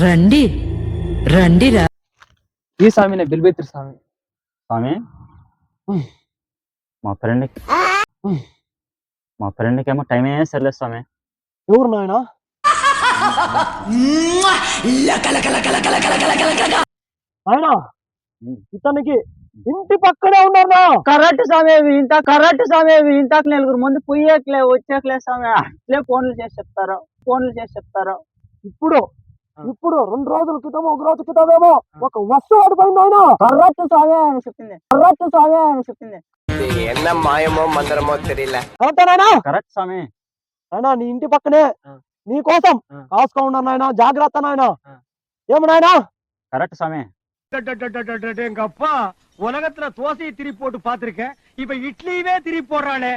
రండి. రండిరా. ఈ స్వామినే బిల్బెత్తిరి స్వామి స్వామి. మా ఫ్రెండ్కి ఉమ్. మా ఫ్రెండ్కి ఏమో టైం ఏ సరిలేదు స్వామి ఎవరు నాయన? ఆయన. ఇతనికి ఇంటి పక్కనే ఉన్నారు కరెక్ట్ స్వామి ఇంత కరెక్ట్ స్వామి ఇంత నలుగురు ముందు పోయేకలే వచ్చేకలే స్వామి అట్లే ఫోన్లు చేసి చెప్తారు. ఫోన్లు చేసి చెప్తారు. ఇప్పుడు ఇప్పుడు రెండు రోజుల క్రితం ఒక రోజు క్రితమేమో ఒక వస్తువు ఆడిపోయింది ఆయన కరెక్ట్ స్వామి అని చెప్పింది కరెక్ట్ స్వామి అని చెప్పింది என்ன మాయమో మందరమో தெரியல అంతేనాయనా కరెక్ట్ స్వామి నాయనా నీ ఇంటి పక్కనే నీ కోసం ఆ. కాసుకో ఉన్నారు నాయన జాగ్రత్త నాయన ఆ. ఏమి నాయనా కరెక్ట్ స్వామి எங்க அப்பா உலகத்துல தோசையை திருப்பி போட்டு பாத்திருக்கேன் இப்ப இட்லியவே திருப்பி போடுறானே